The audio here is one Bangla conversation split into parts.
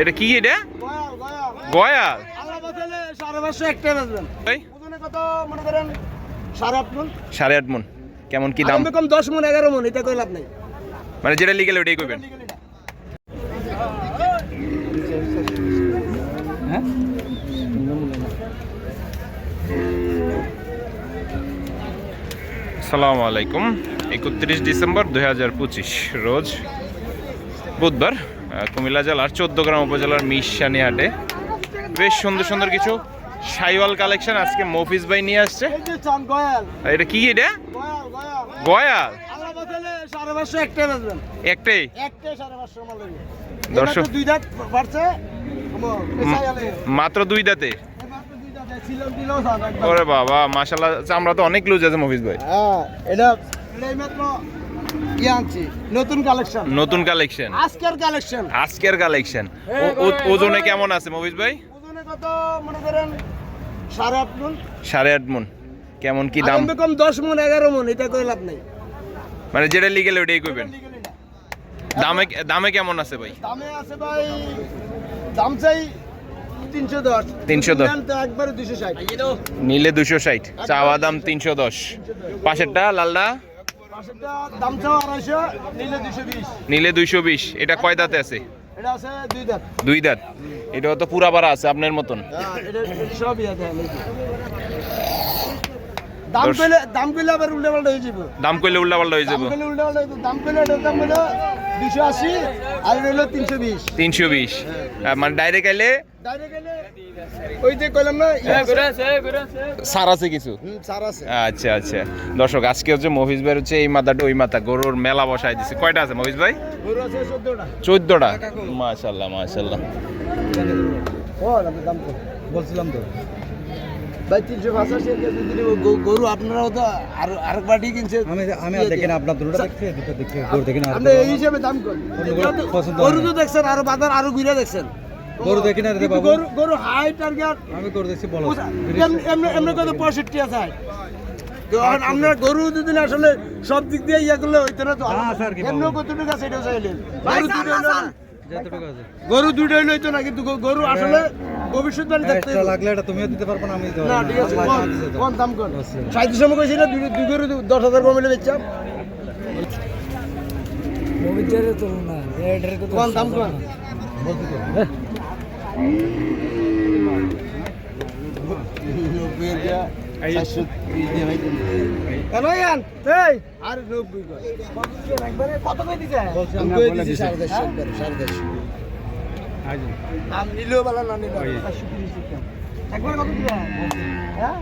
এটা কি এটা? গয়াল সাড়ে আট মন। মন। কেমন কি দাম? কমে দশ মন এগারো মন এটা লাভ নাই। মানে যেটা লিগেল ওইটাই করবেন। হ্যাঁ সালামু আলাইকুম। একত্রিশ ডিসেম্বর দুই হাজার পঁচিশ রোজ বুধবার। কুমিল্লা জেলার চোদ্দ গ্রাম উপজেলার মিশানি হাটে। বেশ সুন্দর সুন্দর কিছু সাইওয়াল কালেকশন আজকে মফিজ ভাই নিয়ে আসছে। এটা কি এটা? গয়াল একটাই দর্শক-। মাত্র দুই দাঁতে। ওরে বাবা মাশাল্লাহ চামড়া তো অনেক লুজ আছে মফিজ ভাই। হ্যাঁ এটা মাত্র আনছি নতুন কালেকশন। নতুন কালেকশন। আজকের কালেকশন। আজকের কালেকশন। ওজনে কেমন আছে মফিজ ভাই? ওজনে কত? মনে করেন সাড়ে আট মন। সাড়ে আট মন। কেমন কি দাম? কমে কম দশ মন এগারো মন এটা করে লাভ নাই। মানে যেটা লিগেল ওইটাই করবেন দামে দামে কেমন আছে ভাই? দামে আছে ভাই দাম চাই তিনশো দশ। 310 নেন একবারে দুশো ষাট। নিলে দুশো ষাট। চাওয়া দাম তিনশো দশ। পাশেরটা লালদা? নিলে দুইশো বিশ। এটা কয় দাঁতে আছে? দুই দাঁত। এটা তো পুরা বাড়া আছে আপনার মতন হ্যাঁ, এটা এটা সবই আছে নাকি দাম পেলে দাম পেলে আবার উল্টে পাল্টা হয়ে যাবে দাম করলে উল্টা পাল্টা হয়ে দাম পাল্টা হয়ে দাম দাম হলো আর হলো মানে ডাইরেক্ট এলে ডাইরেক্ট গেলে ওই যে কইলাম না আছে। সার আছে কিছু? হুম, সার আছে। আচ্ছা আচ্ছা। দর্শক আজকে হচ্ছে মহিষ ভাই হচ্ছে এই মাথাটা ওই মাথা গরুর মেলা বসাই দিছে। কয়টা আছে মহিষ ভাই? গরু আছে চোদ্দটা। দাম তো বলছিলাম তো। ভাই তিনশো পঁচাশি গরু আপনারাও তো আর আরেক বাটি কিনছে। আমি আমি আর আপনার দুটো গরু দেখি না আর আপনি এই হিসাবে দাম করেন। গরু। তো দেখছেন আরও বাজার আরও ঘুরে দেখছেন। গরু দেখি না রে বাবু। গরু গরু হাই টার্গেট আমি করে দেখছি বলো এমনি এমনি কত পঁয়ষট্টি আছে হাই যখন আপনার গরু যদি আসলে সব দিক দিয়ে ইয়ে করলে হইতো না তো। হ্যাঁ, এমনি? কতটুকু আছে এটাও চাইলেন। গরু দুটো হইল না। না কিন্তু গরু আসলে ভবিষ্যৎবাণী থাকতে এক্সট্রা লাগলে এটা তুমিও দিতে পারবে না আমি না ঠিক আছে না। কম-। কম দাম কর আচ্ছা। সাঁত্রিশ সময় কইছি না দুই দুই গরু দশ হাজার কমিলে বেচছাম কম দাম কর কেন হ্যাঁ?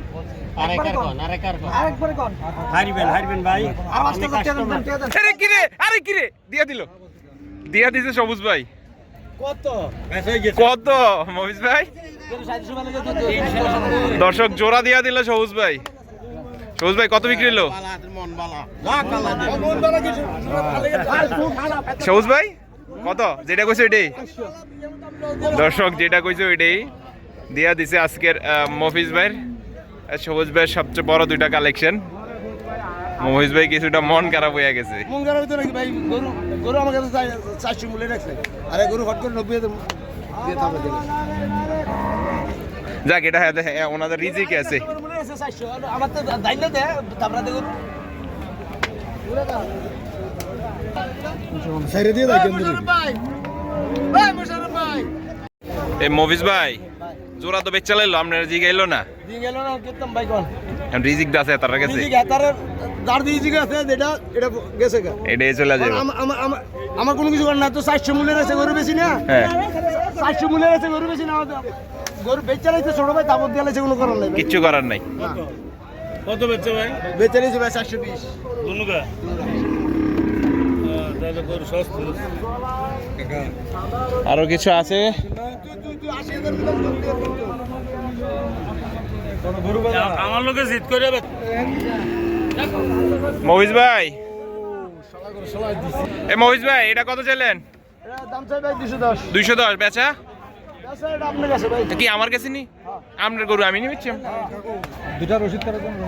দিয়া দিছে সবুজ ভাই। কত? কত মহিষ ভাই? দর্শক, জোড়া দিয়া দিল সবুজ ভাই। সবুজ ভাই, কত বিক্রি হলো? সবুজ ভাই, কত? যেটা কইছো এটাই দর্শক, যেটা কইছো ওইটাই। দিয়া দিছে আজকের মফিজ ভাইয়ের। সবুজ ভাইয়ের সবচেয়ে বড় দুইটা কালেকশন মহিষ ভাই কিছুটা মন খারাপ হয়ে গেছে। মঙ্গার ভিতরে নাকি ভাই গরু গরু আমার কাছে চারশো মূল্যে রাখছে আরে গরু হট করে নব্বই দিয়ে যাক এটা হ্যাঁ হ্যাঁ, ওনাদের রিজিক আছে। আছে আমার তো মফিজ ভাই জোড়া বেচা লাইলো আপনার না? দিয়ে গেল না ভাই কোন? এখন রিজিক আছে তার কাছে। দিজি তার দার দিজি আছে যেটা এটা গেছে গা। এটাই চলে যাবে। আমার আমার আমার আমার কোনো কিছু করার না তো চারশো মূল্যের আছে গরু বেশি না? হ্যাঁ। চারশো মূল্যের আছে গরু বেশি না গরু বেচার আছে ছোট ভাই তাপর দিয়ে আছে কোনো করার নাই কিচ্ছু করার নাই। কত? বেচছে ভাই? বেচার আছে ভাই চারশো বিশ। সস্তা। আরও কিছু আছে? আমার লোকে জিত করে মহিষ ভাই। এ মহিষ ভাই এটা কত চাইলেন? দুইশো দশ বেচা? আমার কাছে নি? আপনার গরু আমি নিচ্ছি দুটা রসিদ করার জন্য